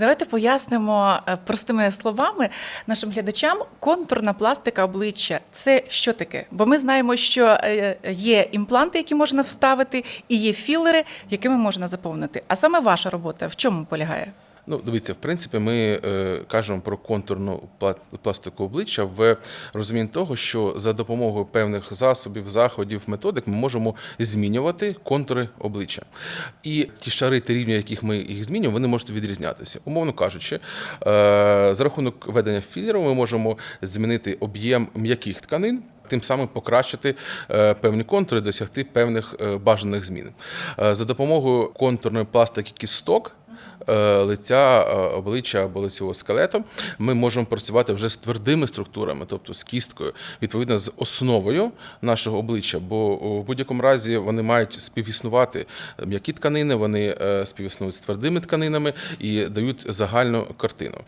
Давайте пояснимо е, простими словами нашим глядачам. Контурна пластика обличчя це що таке? Бо ми знаємо, що е, є імпланти, які можна вставити, і є філери, якими можна заповнити. А саме ваша робота в чому полягає? Ну, дивіться, в принципі, ми е, кажемо про контурну пластику обличчя в розумінні того, що за допомогою певних засобів, заходів, методик ми можемо змінювати контури обличчя. І ті шари та рівні, яких ми їх змінюємо, вони можуть відрізнятися. Умовно кажучи, е, за рахунок введення філеру ми можемо змінити об'єм м'яких тканин. Тим самим покращити е, певні контури, досягти певних е, бажаних змін. Е, за допомогою контурної пластики кісток лиця, е, обличчя або лицевого скелету, ми можемо працювати вже з твердими структурами, тобто з кісткою, відповідно з основою нашого обличчя. Бо в будь-якому разі вони мають співіснувати м'які тканини, вони е, співіснують з твердими тканинами і дають загальну картину.